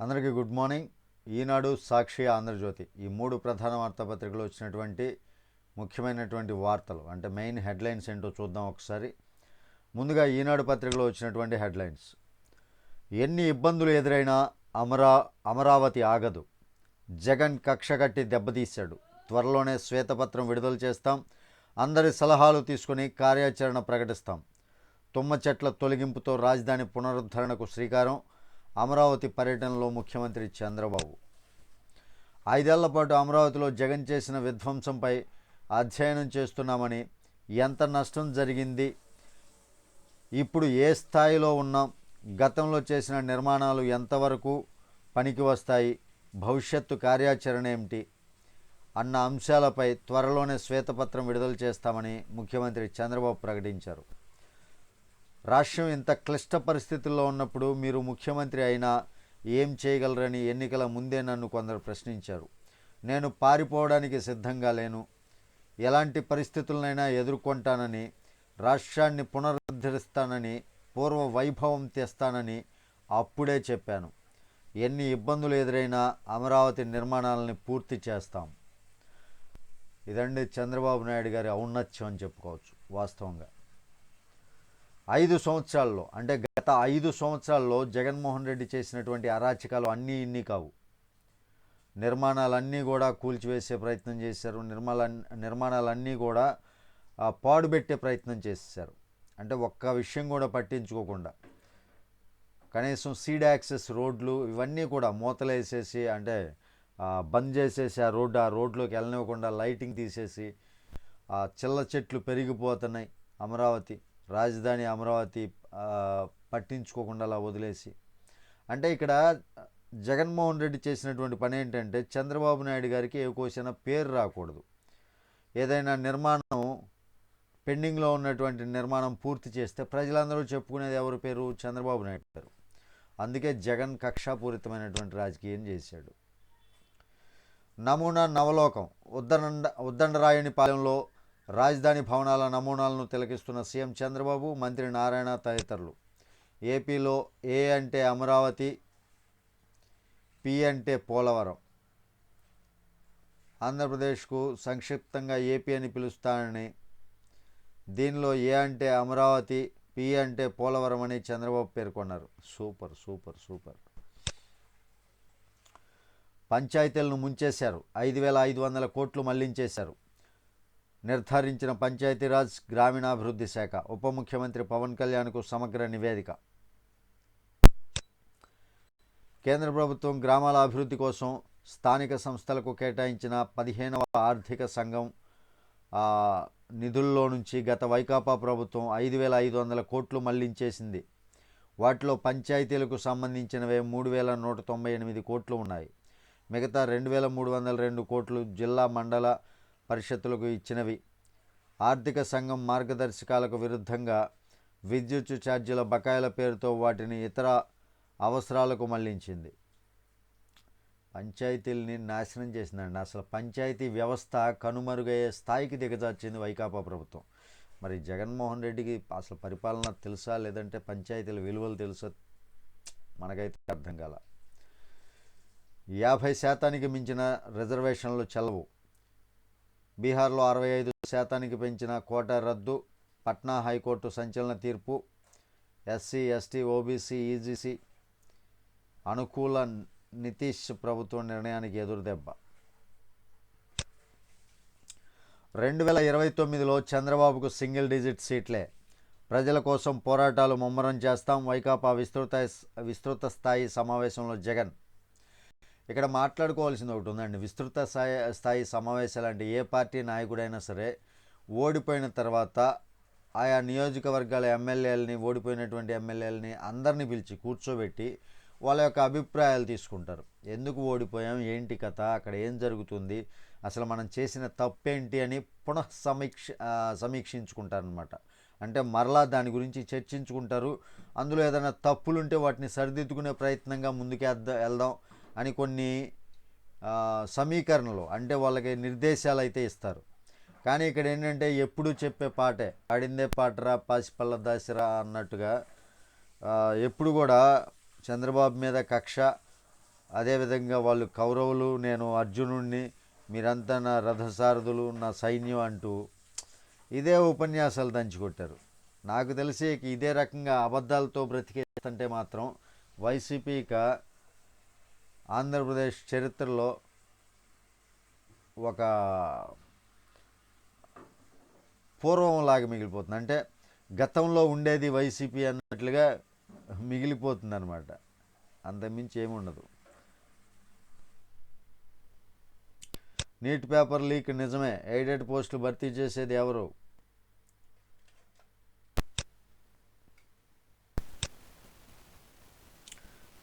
అందరికీ good morning. Eenadu Sakshi Andhra Jyothi. ఈ మూడు ప్రధాన వార్తాపత్రికలు వచ్చినటువంటి ముఖ్యమైనటువంటి వార్తలు అంటే మెయిన్ హెడ్లైన్స్ ఏంటో చూద్దాం ఒకసారి. ముందుగా ఈనాడు పత్రికలో వచ్చినటువంటి హెడ్లైన్స్. ఎన్ని ఇబ్బందులు ఎదురైనా అమరా అమరావతి ఆగదు. జగన్ కక్ష కట్టి దెబ్బతీశాడు. త్వరలోనే శ్వేతపత్రం విడుదల చేస్తాం. అందరి సలహాలు తీసుకుని కార్యాచరణ ప్రకటిస్తాం. తుమ్మ చెట్ల తొలగింపుతో రాజధాని పునరుద్ధరణకు శ్రీకారం. అమరావతి పర్యటనలో ముఖ్యమంత్రి చంద్రబాబు. ఐదేళ్ళ పాటు అమరావతిలో జగన్ చేసిన విధ్వంసంపై అధ్యయనం చేస్తున్నామని ఎంత నష్టం జరిగింది ఇప్పుడు ఏ స్థాయిలో ఉన్నాం గతంలో చేసిన నిర్మాణాలు ఎంతవరకు పనికి వస్తాయి భవిష్యత్తు కార్యాచరణ ఏమిటి అన్న అంశాలపై త్వరలోనే శ్వేతపత్రం విడుదల చేస్తామని ముఖ్యమంత్రి చంద్రబాబు ప్రకటించారు. రాష్ట్రం ఇంత క్లిష్ట పరిస్థితుల్లో ఉన్నప్పుడు మీరు ముఖ్యమంత్రి అయినా ఏం చేయగలరని ఎన్నికల ముందే నన్ను కొందరు ప్రశ్నించారు. నేను పారిపోవడానికి సిద్ధంగా లేను. ఎలాంటి పరిస్థితులనైనా ఎదుర్కొంటానని రాష్ట్రాన్ని పునరుద్ధరిస్తానని పూర్వ వైభవం తెస్తానని అప్పుడే చెప్పాను. ఎన్ని ఇబ్బందులు ఎదురైనా అమరావతి నిర్మాణాలని పూర్తి చేస్తాం. ఇదండి చంద్రబాబు నాయుడు గారి ఔన్నత్యం అని చెప్పుకోవచ్చు వాస్తవంగా. ఐదు సంవత్సరాల్లో అంటే గత ఐదు సంవత్సరాల్లో జగన్మోహన్ రెడ్డి చేసినటువంటి అరాచకాలు అన్నీ ఇన్ని కావు. నిర్మాణాలన్నీ కూడా కూల్చివేసే ప్రయత్నం చేశారు. నిర్మాణ నిర్మాణాలన్నీ కూడా పాడుబెట్టే పాడుపెట్టే ప్రయత్నం చేశారు. అంటే ఒక్క విషయం కూడా పట్టించుకోకుండా. కనీసం సీడ్ యాక్సెస్ రోడ్లు ఇవన్నీ కూడా మూతలేసేసి అంటే బంద్ చేసేసి ఆ రోడ్డు ఆ రోడ్లోకి వెళ్ళనివ్వకుండా లైటింగ్ తీసేసి ఆ చిల్ల చెట్లు పెరిగిపోతున్నాయి అమరావతి. రాజధాని అమరావతి పట్టించుకోకుండా అలా వదిలేసి. అంటే ఇక్కడ జగన్మోహన్ రెడ్డి చేసినటువంటి పని ఏంటంటే చంద్రబాబు నాయుడు గారికి ఏ కోసిన పేరు రాకూడదు. ఏదైనా నిర్మాణం పెండింగ్లో ఉన్నటువంటి నిర్మాణం పూర్తి చేస్తే ప్రజలందరూ చెప్పుకునేది ఎవరి పేరు? చంద్రబాబు నాయుడు పేరు అందుకే జగన్ కక్షాపూరితమైనటువంటి రాజకీయం చేశాడు. నమూనా నవలోకం ఉద్దండ ఉద్దండరాయుని పాలెంలో రాజధాని భవనాల నమూనాలను తిలకిస్తున్న సీఎం చంద్రబాబు మంత్రి నారాయణ తదితరులు. ఏపీలో ఏ అంటే అమరావతి పి అంటే పోలవరం. ఆంధ్రప్రదేశ్కు సంక్షిప్తంగా ఏపీ అని పిలుస్తానని దీనిలో ఏ అంటే అమరావతి పి అంటే పోలవరం అని చంద్రబాబు పేర్కొన్నారు. Super super super. పంచాయతీలను ముంచేశారు. ఐదు వేల ఐదు వందల కోట్లు మళ్ళించేశారు. నిర్ధారించిన పంచాయతీరాజ్ గ్రామీణాభివృద్ధి శాఖ ఉప ముఖ్యమంత్రి పవన్ కళ్యాణ్కు సమగ్ర నివేదిక. కేంద్ర ప్రభుత్వం గ్రామాల అభివృద్ధి కోసం స్థానిక సంస్థలకు కేటాయించిన పదిహేనవ ఆర్థిక సంఘం నిధుల్లో నుంచి గత వైకాపా ప్రభుత్వం ఐదు వేల ఐదు వందల కోట్లు మళ్ళించేసింది. వాటిలో పంచాయతీలకు సంబంధించినవే మూడు వేల నూట తొంభై ఎనిమిది కోట్లు ఉన్నాయి. మిగతా రెండు వేల మూడు వందల రెండు కోట్లు జిల్లా మండల పరిషత్తులకు ఇచ్చినవి. ఆర్థిక సంఘం మార్గదర్శకాలకు విరుద్ధంగా విద్యుత్ ఛార్జీల బకాయిల పేరుతో వాటిని ఇతర అవసరాలకు మళ్ళించింది. పంచాయతీల్ని నాశనం చేసిందండి. అసలు పంచాయతీ వ్యవస్థ కనుమరుగయ్యే స్థాయికి దిగజార్చింది వైకాపా ప్రభుత్వం. మరి జగన్మోహన్ రెడ్డికి అసలు పరిపాలన తెలుసా? లేదంటే పంచాయతీల విలువలు తెలుసా? మనకైతే అర్థం కాల. యాభై శాతానికి మించిన రిజర్వేషన్లు చెలవు బీహార్లో అరవై ఐదు శాతానికి పెంచిన కోట రద్దు పట్నా హైకోర్టు సంచలన తీర్పు ఎస్సీ ఎస్టీ ఓబీసీ ఈజీసీ అనుకూల నితీష్ ప్రభుత్వం నిర్ణయానికి ఎదురుదెబ్బ రెండు వేల ఇరవై తొమ్మిదిలో చంద్రబాబుకు సింగిల్ డిజిట్ సీట్లే. ప్రజల కోసం పోరాటాలు ముమ్మరం చేస్తాం. వైకాపా విస్తృత విస్తృత స్థాయి సమావేశంలో జగన్ ఇక్కడ మాట్లాడుకోవాల్సింది ఒకటి ఉందండి. విస్తృత స్థాయి స్థాయి సమావేశాలు అంటే ఏ పార్టీ నాయకుడైనా సరే ఓడిపోయిన తర్వాత ఆయా నియోజకవర్గాల ఎమ్మెల్యేలని ఓడిపోయినటువంటి ఎమ్మెల్యేలని అందరినీ పిలిచి కూర్చోబెట్టి వాళ్ళ యొక్క అభిప్రాయాలు తీసుకుంటారు. ఎందుకు ఓడిపోయాం? ఏంటి కథ? అక్కడ ఏం జరుగుతుంది? అసలు మనం చేసిన తప్పేంటి అని పునః సమీక్ష సమీక్షించుకుంటారనమాట అంటే మరలా దాని గురించి చర్చించుకుంటారు. అందులో ఏదైనా తప్పులుంటే వాటిని సరిదిద్దుకునే ప్రయత్నంగా ముందుకు వెళ్దాం. అని కొన్ని సమీకరణలు అంటే వాళ్ళకి నిర్దేశాలు అయితే ఇస్తారు. కానీ ఇక్కడ ఏంటంటే ఎప్పుడు చెప్పే పాటే. ఆడిందే పాటరా పాసిపల్ల దాసిరా అన్నట్టుగా ఎప్పుడు కూడా చంద్రబాబు మీద కక్ష అదేవిధంగా వాళ్ళు కౌరవులు నేను అర్జునుడిని మీరంతా నా రథసారథులు నా సైన్యం అంటూ ఇదే ఉపన్యాసాలు దంచికొట్టారు. నాకు తెలిసి ఇదే రకంగా అబద్ధాలతో బ్రతికేస్తుంటే మాత్రం వైసీపీ ఇక ఆంధ్రప్రదేశ్ చరిత్రలో ఒక పూర్వంలాగా మిగిలిపోతుంది. అంటే గతంలో ఉండేది వైసీపీ అన్నట్లుగా మిగిలిపోతుంది అనమాట అంతకుమించి ఏమి ఉండదు. నీట్ పేపర్ లీక్ నిజమే. ఎయిడెడ్ పోస్టులు భర్తీ చేసేది ఎవరు?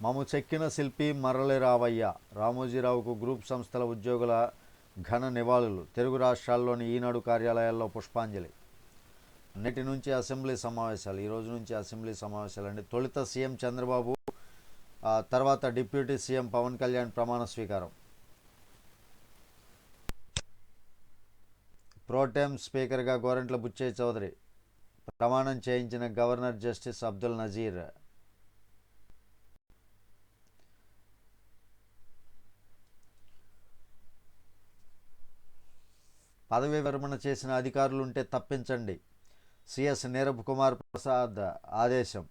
మము చెక్కిన శిల్పి మరలి రావయ్య. రామోజీరావుకు గ్రూప్ సంస్థల ఉద్యోగుల ఘన నివాళులు. తెలుగు రాష్ట్రాల్లోని ఈనాడు కార్యాలయాల్లో పుష్పాంజలి. నేటి నుంచి అసెంబ్లీ సమావేశాలు. ఈ రోజు నుంచి అసెంబ్లీ సమావేశాలు అండి. తొలుత సీఎం చంద్రబాబు తర్వాత డిప్యూటీ సీఎం పవన్ కళ్యాణ్ ప్రమాణ స్వీకారం. ప్రోటెం స్పీకర్గా గోరంట్ల బుచ్చయ్య చౌదరి ప్రమాణం చేయించిన గవర్నర్ జస్టిస్ అబ్దుల్ నజీర్. పదవి విరమణ చేసిన అధికారులుంటే తప్పించండి. సిఎస్ నీరబ్ కుమార్ ప్రసాద్ ఆదేశం.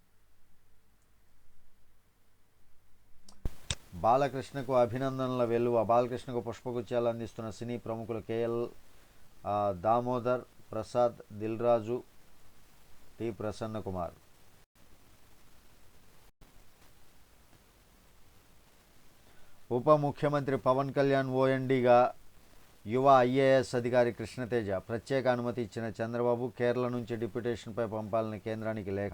బాలకృష్ణకు అభినందనల వెలువ బాలకృష్ణకు పుష్పగుచ్చాలు అందిస్తున్న సినీ ప్రముఖులు కేఎల్ దామోదర్ ప్రసాద్ దిల్ రాజు టి ప్రసన్న కుమార్ ఉప ముఖ్యమంత్రి పవన్ కళ్యాణ్ ఓఎన్డీగా యువ ఐఏఎస్ అధికారి కృష్ణతేజ ప్రత్యేక అనుమతి ఇచ్చిన చంద్రబాబు కేరళ నుంచి డిప్యుటేషన్పై పంపాలని కేంద్రానికి లేఖ.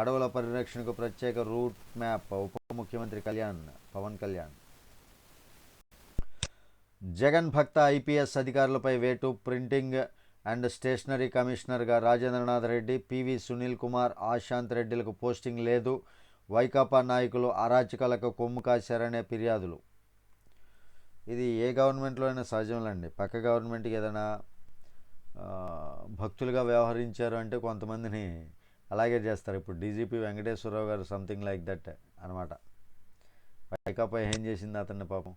అడవుల పరిరక్షణకు ప్రత్యేక రూట్ మ్యాప్ ఉప ముఖ్యమంత్రి కళ్యాణ్ పవన్ కళ్యాణ్. జగన్ భక్త ఐపీఎస్ అధికారులపై వేటు ప్రింటింగ్ అండ్ స్టేషనరీ కమిషనర్గా రాజేంద్రనాథ్ రెడ్డి పివి సునీల్ కుమార్ ఆశాంత్ రెడ్డిలకు పోస్టింగ్ లేదు. వైకాపా నాయకులు అరాచకాలకు కొమ్ము కాశారనే ఫిర్యాదులు. ఇది ఏ గవర్నమెంట్లో అయినా సహజంలేండి పక్క గవర్నమెంట్కి ఏదైనా భక్తులుగా వ్యవహరించారు అంటే కొంతమందిని అలాగే చేస్తారు. ఇప్పుడు డీజీపీ వెంకటేశ్వరరావు గారు సంథింగ్ లైక్ దట్ అనమాట పైకాపై ఏం చేసింది అతన్ని పాపం?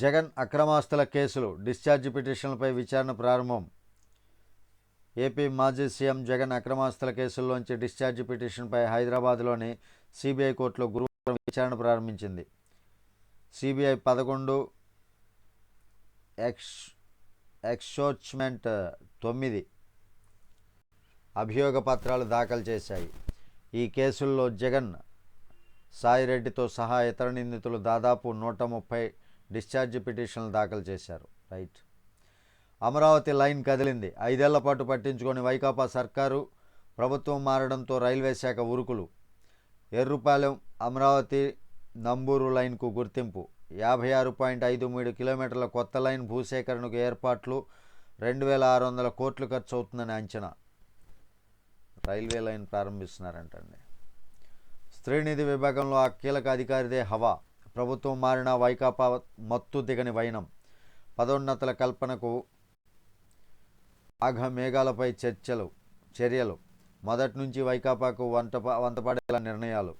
జగన్ అక్రమాస్తుల కేసులు డిశ్చార్జ్ పిటిషన్లపై విచారణ ప్రారంభం. ఏపీ మాజీ సీఎం జగన్ అక్రమాస్తుల కేసుల్లోంచి డిశ్చార్జ్ పిటిషన్పై హైదరాబాద్లోని సిబిఐ కోర్టులో గురువారం విచారణ ప్రారంభించింది. సిబిఐ పదకొండు ఎక్స్ ఎక్సోచ్మెంట్ తొమ్మిది అభియోగ పత్రాలు దాఖలు చేశాయి. ఈ కేసుల్లో జగన్ సాయిరెడ్డితో సహా ఇతర నిందితులు దాదాపు నూట ముప్పై డిశ్చార్జ్ పిటిషన్లు దాఖలు చేశారు. రైట్. అమరావతి లైన్ కదిలింది. ఐదేళ్ళ పాటు పట్టించుకొని వైకాపా సర్కారు ప్రభుత్వం మారడంతో రైల్వే శాఖ ఉరుకులు. ఎర్రుపాలెం అమరావతి నంబూరు లైన్కు గుర్తింపు. యాభై ఆరు పాయింట్ ఐదు మూడు కిలోమీటర్ల కొత్త లైన్ భూసేకరణకు ఏర్పాట్లు రెండు వేల ఆరు వందల కోట్లు ఖర్చు అవుతుందని అంచనా. Railway line ప్రారంభిస్తున్నారంటండి. స్త్రీనిధి విభాగంలో ఆ కీలక అధికారిదే హవా. ప్రభుత్వం మారిన వైకాపా మత్తు దిగని వైనం. పదోన్నతుల కల్పనకు మేఘాలపై చర్చలు చర్యలు. మొదటి నుంచి వైకాపాకు వంట వంతపడేలా నిర్ణయాలు.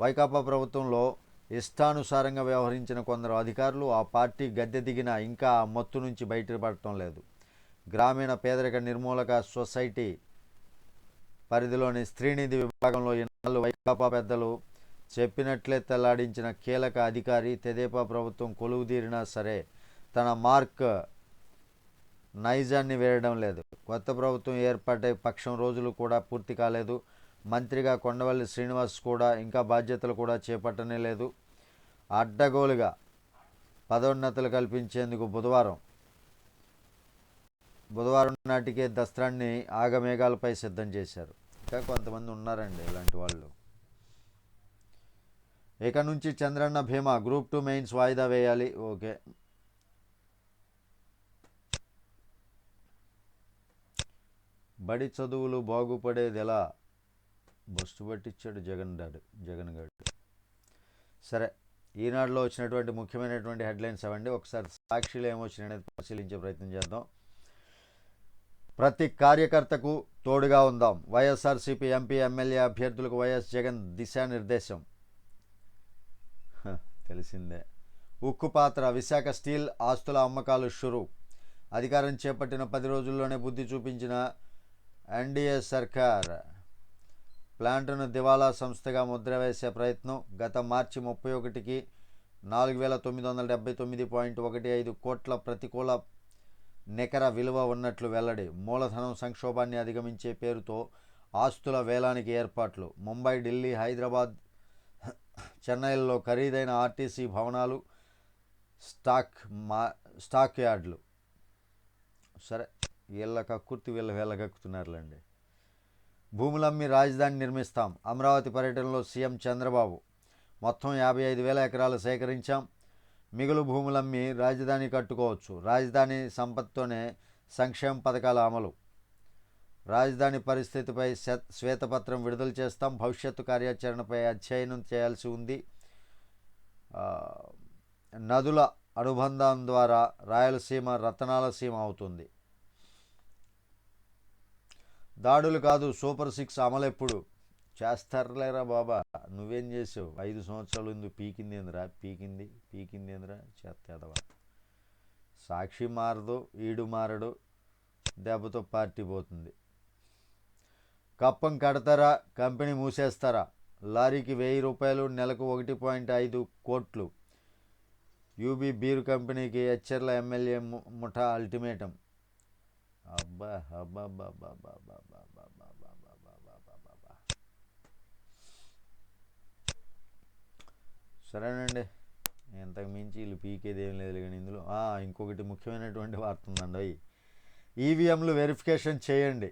వైకాపా ప్రభుత్వంలో ఇష్టానుసారంగా వ్యవహరించిన కొందరు అధికారులు ఆ పార్టీ గద్దె దిగినా ఇంకా ఆ మత్తు నుంచి బయటపడటం లేదు. గ్రామీణ పేదరిక నిర్మూలక సొసైటీ పరిధిలోని స్త్రీనిధి విభాగంలో ఇన్నాళ్ళు వైకాపా పెద్దలు చెప్పినట్లే తెల్లాడించిన కీలక అధికారి తెదేపా ప్రభుత్వం కొలువుదీరినా సరే తన మార్క్ నైజాన్ని వేయడం లేదు. కొత్త ప్రభుత్వం ఏర్పడే పక్షం రోజులు కూడా పూర్తి కాలేదు. మంత్రిగా కొండవల్లి శ్రీనివాస్ కూడా ఇంకా బాధ్యతలు కూడా చేపట్టనే లేదు. అడ్డగోలుగా పదోన్నతులు కల్పించేందుకు బుధవారం బుధవారం నాటికే దస్త్రాన్ని ఆగమేఘాలపై సిద్ధం చేశారు. ఇంకా కొంతమంది ఉన్నారండి ఇలాంటి వాళ్ళు. ఇక నుంచి Chandranna Bima group two mains వాయిదా వేయాలి. ఓకే. బడి చదువులు బాగుపడేది ఎలా బస్టు పట్టించాడు జగన్ డాడు జగన్ గారు సరే ఈనాడులో వచ్చినటువంటి ముఖ్యమైనటువంటి హెడ్లైన్స్ అవండి. ఒకసారి సాక్షిలో ఏమొచ్చినాయి అనేది పరిశీలించే ప్రయత్నం చేద్దాం. ప్రతి కార్యకర్తకు తోడుగా ఉందాం. వైఎస్ఆర్సీపీ ఎంపీ ఎమ్మెల్యే అభ్యర్థులకు వైఎస్ జగన్ దిశానిర్దేశం. తెలిసిందే. ఉక్కు పాత్ర విశాఖ స్టీల్ ఆస్తుల అమ్మకాలు షురు. అధికారం చేపట్టిన పది రోజుల్లోనే బుద్ధి చూపించిన ఎన్డీఏ సర్కార్ ప్లాంట్ను దివాలా సంస్థగా ముద్ర వేసే ప్రయత్నం గత మార్చి ముప్పై ఒకటికి నాలుగు వేల తొమ్మిది వందల డెబ్బై తొమ్మిది పాయింట్ ఒకటి ఐదు కోట్ల ప్రతికూల నికర విలువ ఉన్నట్లు వెల్లడి. మూలధనం సంక్షోభాన్ని అధిగమించే పేరుతో ఆస్తుల వేలానికి ఏర్పాట్లు. ముంబై ఢిల్లీ హైదరాబాద్ చెన్నైల్లో ఖరీదైన ఆర్టీసీ భవనాలు స్టాక్ మా స్టాక్ యార్డ్లు. సరే. వీళ్ళ కక్కుర్తి వీళ్ళ వీళ్ళ కక్కుతున్నారులేండి భూములమ్మి రాజధాని నిర్మిస్తాం. అమరావతి పర్యటనలో సీఎం చంద్రబాబు. మొత్తం యాభై ఐదు వేల ఎకరాలు సేకరించాం. మిగులు భూములమ్మి రాజధాని కట్టుకోవచ్చు. రాజధాని సంపత్తితోనే సంక్షేమ పథకాల అమలు. రాజధాని పరిస్థితిపై శ్వేతపత్రం విడుదల చేస్తాం. భవిష్యత్తు కార్యాచరణపై అధ్యయనం చేయాల్సి ఉంది. నదుల అనుబంధం ద్వారా రాయలసీమ రతనాల సీమ అవుతుంది. దాడులు కాదు సూపర్ సిక్స్ అమలు ఎప్పుడు? చేస్తారులేరా బాబా? నువ్వేం చేసావు? ఐదు సంవత్సరాలు ఎందుకు పీకిందేందిరా పీకింది పీకింది ఏందిరా? చేస్తేదవా సాక్షి మారదు ఈడు మారడు దెబ్బతో పార్టీ పోతుంది. కప్పం కడతారా? కంపెనీ మూసేస్తారా? లారీకి వెయ్యి రూపాయలు నెలకు ఒకటి పాయింట్ ఐదు కోట్లు. యూబీ బీరు కంపెనీకి హెచ్ఎర్ల ఎమ్మెల్యే ము- ముఠా అల్టిమేటం. అబ్బా సరేనండి ఇంతకు మించి వీళ్ళు పీకేది ఏం లేదు కానీ ఇందులో ఇంకొకటి ముఖ్యమైనటువంటి వార్త ఉందండి ఈవీఎంలు వెరిఫికేషన్ చేయండి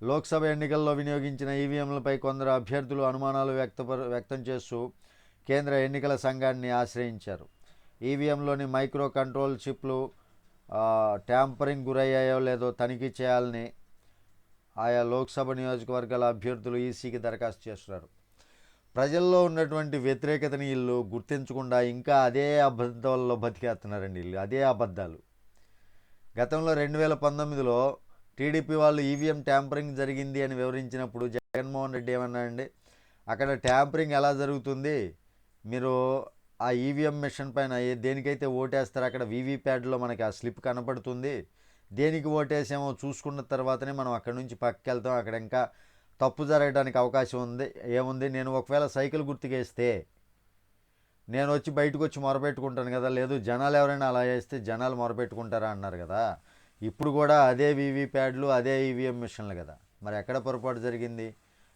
లోక్సభ ఎన్నికల్లో వినియోగించిన ఈవీఎంలపై కొందరు అభ్యర్థులు అనుమానాలు వ్యక్తపర వ్యక్తం చేస్తూ కేంద్ర ఎన్నికల సంఘాన్ని ఆశ్రయించారు ఈవీఎంలోని మైక్రో కంట్రోల్ చిప్లు ట్యాంపరింగ్ గురయ్యాయో లేదో తనిఖీ చేయాలని ఆయా లోక్సభ నియోజకవర్గాల అభ్యర్థులు ఈసీకి దరఖాస్తు చేస్తున్నారు. ప్రజల్లో ఉన్నటువంటి వ్యతిరేకతని వీళ్ళు గుర్తించకుండా ఇంకా అదే అబద్ధాల్లో బతికేస్తున్నారండి వీళ్ళు అదే అబద్ధాలు. గతంలో రెండు వేల పంతొమ్మిదిలో టీడీపీ వాళ్ళు ఈవీఎం ట్యాంపరింగ్ జరిగింది అని వివరించినప్పుడు జగన్మోహన్ రెడ్డి ఏమన్నారండి అక్కడ ట్యాంపరింగ్ ఎలా జరుగుతుంది? మీరు ఆ ఈవీఎం మిషన్ పైన ఏ- దేనికైతే ఓటేస్తారో అక్కడ వీవీప్యాడ్లో మనకి ఆ స్లిప్ కనపడుతుంది. దేనికి ఓటేసామో చూసుకున్న తర్వాతనే మనం అక్కడ నుంచి పక్కకి వెళ్తాం అక్కడ ఇంకా తప్పు జరగడానికి అవకాశం ఉంది. ఏముంది? నేను ఒకవేళ సైకిల్ గుర్తుకేస్తే నేను వచ్చి బయటకు వచ్చి మొరపెట్టుకుంటాను కదా. లేదు జనాలు ఎవరైనా అలా చేస్తే జనాలు మొరపెట్టుకుంటారా అన్నారు కదా. ఇప్పుడు కూడా అదే వీవీప్యాడ్లు అదే ఈవీఎం మిషన్లు కదా. మరి ఎక్కడ పొరపాటు జరిగింది?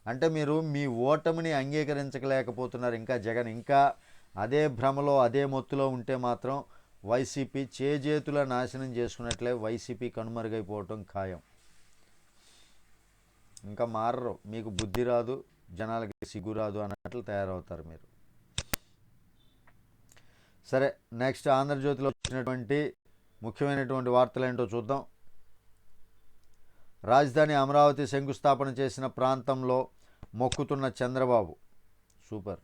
అంటే మీరు మీ ఓటమిని అంగీకరించలేకపోతున్నారు ఇంకా జగన్ ఇంకా అదే భ్రమలో అదే మొత్తులో ఉంటే మాత్రం వైసీపీ చేజేతుల నాశనం చేసుకున్నట్లే వైసీపీ కనుమరుగైపోవటం ఖాయం. ఇంకా మారరు. మీకు బుద్ధి రాదు జనాలకి సిగ్గు రాదు అన్నట్లు తయారవుతారు మీరు. సరే నెక్స్ట్ ఆంధ్రజ్యోతిలో వచ్చినటువంటి ముఖ్యమైనటువంటి వార్తలు ఏంటో చూద్దాం. రాజధాని అమరావతి శంకుస్థాపన చేసిన ప్రాంతంలో మొక్కుతున్న చంద్రబాబు. సూపర్.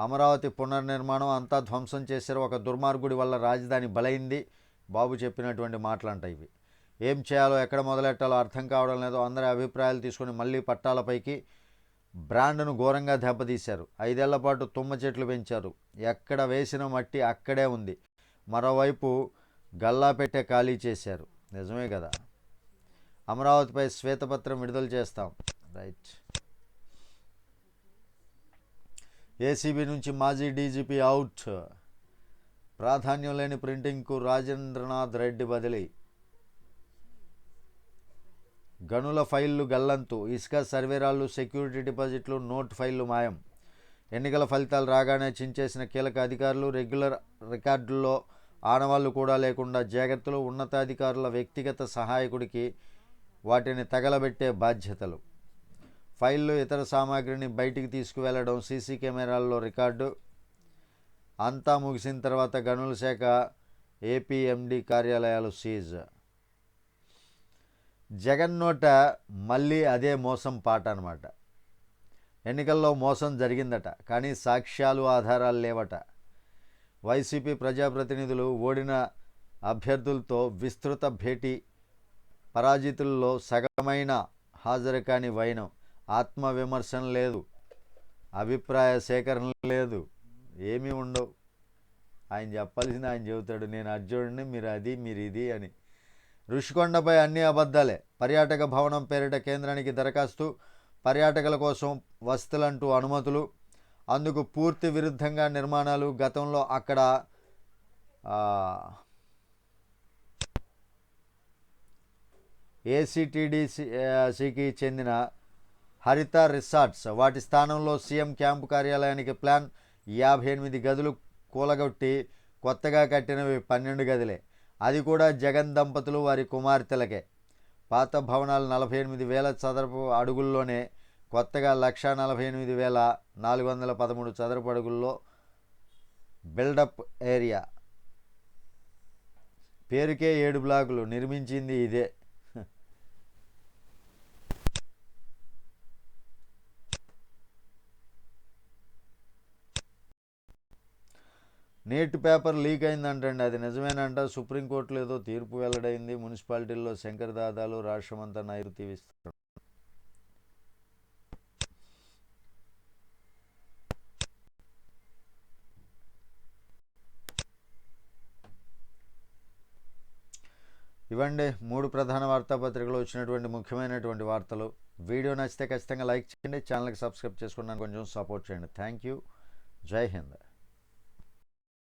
అమరావతి పునర్నిర్మాణం అంతా ధ్వంసం చేశారు ఒక దుర్మార్గుడి వల్ల రాజధాని బలైంది. బాబు చెప్పినటువంటి మాటలంట ఇవి. ఏం చేయాలో ఎక్కడ మొదలెట్టాలో అర్థం కావడం లేదో. అందరి అభిప్రాయాలు తీసుకొని మళ్ళీ పట్టాలపైకి బ్రాండ్ను ఘోరంగా దెబ్బతీశారు. ఐదేళ్ళ పాటు తుమ్మ చెట్లు పెంచారు. ఎక్కడ వేసిన మట్టి అక్కడే ఉంది. మరోవైపు గల్లా పెట్టే ఖాళీ చేశారు. నిజమే కదా? అమరావతిపై శ్వేతపత్రం విడుదల చేస్తాం. రైట్. ఏసీబీ నుంచి మాజీ డీజీపీ అవుట్. ప్రాధాన్యం లేని ప్రింటింగ్కు రాజేంద్రనాథ్ రెడ్డి బదిలీ. గనుల ఫైళ్ళు గల్లంతు. ఇసుక సర్వేరాళ్ళు సెక్యూరిటీ డిపాజిట్లు నోట్ ఫైళ్ళు మాయం. ఎన్నికల ఫలితాలు రాగానే చించేసిన కీలక అధికారులు రెగ్యులర్ రికార్డుల్లో ఆనవాళ్ళు కూడా లేకుండా జాగ్రత్తలు ఉన్నతాధికారుల వ్యక్తిగత సహాయకుడికి వాటిని తగలబెట్టే బాధ్యతలు. ఫైళ్ళు ఇతర సామాగ్రిని బయటికి తీసుకువెళ్ళడం సీసీ కెమెరాల్లో రికార్డు. అంతా ముగిసిన తర్వాత గనుల శాఖ ఏపీఎండి కార్యాలయాలు సీజ్. జగన్ నోట మళ్ళీ అదే మోసం పాట అనమాట ఎన్నికల్లో మోసం జరిగిందట కానీ సాక్ష్యాలు ఆధారాలు లేవట. వైసీపీ ప్రజాప్రతినిధులు ఓడిన అభ్యర్థులతో విస్తృత భేటీ పరాజితుల్లో సగమైన హాజరు కాని వైనం. ఆత్మవిమర్శన లేదు. అభిప్రాయ సేకరణ లేదు. ఏమీ ఉండవు. ఆయన చెప్పాల్సింది ఆయన చెబుతాడు. నేను అర్జునుడిని మీరు అది మీరు ఇది అని. ఋషికొండపై అన్ని అబద్ధాలే. పర్యాటక భవనం పేరిట కేంద్రానికి దరఖాస్తు పర్యాటకుల కోసం వసతులంటూ అనుమతులు. అందుకు పూర్తి విరుద్ధంగా నిర్మాణాలు. గతంలో అక్కడ ఆ, ఏసీటీడీసీకి చెందిన హరిత రిసార్ట్స్. వాటి స్థానంలో సీఎం క్యాంపు కార్యాలయానికి ప్లాన్ యాభై ఎనిమిది గదులు కూలగొట్టి కొత్తగా కట్టినవి పన్నెండు గదులే. అది కూడా జగన్ దంపతులు వారి కుమార్తెలకే. పాత భవనాలు నలభై ఎనిమిది వేల చదరపు అడుగుల్లోనే కొత్తగా లక్ష నలభై ఎనిమిది వేల నాలుగు వందల పదమూడు చదరపు అడుగుల్లో బిల్డప్ ఏరియా. పేరుకే ఏడు బ్లాకులు. నిర్మించింది ఇదే. నేటి పేపర్ లీక్ అయిందంటండి. అది నిజమేనంట. సుప్రీంకోర్టులో ఏదో తీర్పు వెల్లడైంది. మున్సిపాలిటీల్లో శంకర్ దాదాలు రాష్ట్రమంతా నైరుతి విస్తరణ. ఇవ్వండి. మూడు ప్రధాన వార్తాపత్రికలు వచ్చినటువంటి ముఖ్యమైనటువంటి వార్తలు. వీడియో నచ్చితే ఖచ్చితంగా లైక్ చేయండి. ఛానల్కి సబ్స్క్రైబ్ చేసుకున్నాను కొంచెం సపోర్ట్ చేయండి. Thank you. జై హింద్.